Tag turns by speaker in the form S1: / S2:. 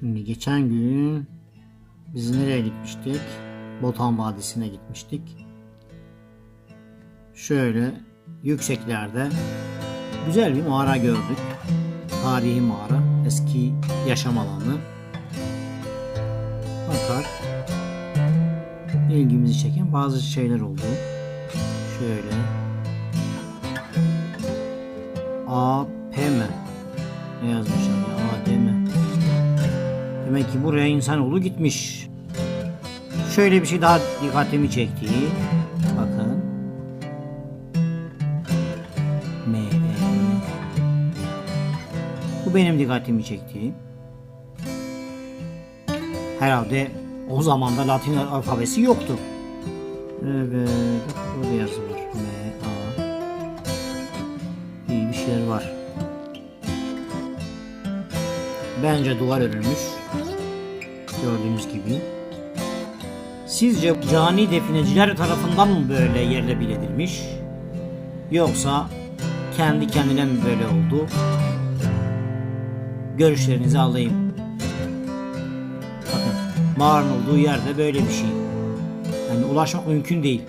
S1: Şimdi geçen gün biz nereye gitmiştik? Botan Vadisi'ne gitmiştik. Şöyle yükseklerde güzel bir mağara gördük. Tarihi mağara, eski yaşam alanı. Fakat ilgimizi çeken bazı şeyler oldu. Şöyle APM ne yazmışlar ya Demek ki buraya insanoğlu gitmiş. Şöyle bir şey daha dikkatimi çekti. Bakın. M, E, M. Bu benim dikkatimi çekti. Herhalde o zaman da Latin alfabesi yoktu. Evet, burada yazı var. M, A. İyi bir şeyler var. Bence duvar örülmüş. Gördüğünüz gibi. Sizce cani defineciler tarafından mı böyle yerle bir edilmiş? Yoksa kendi kendine mi böyle oldu? Görüşlerinizi alayım. Bakın mağaranın olduğu yerde böyle bir şey. Yani ulaşmak mümkün değil.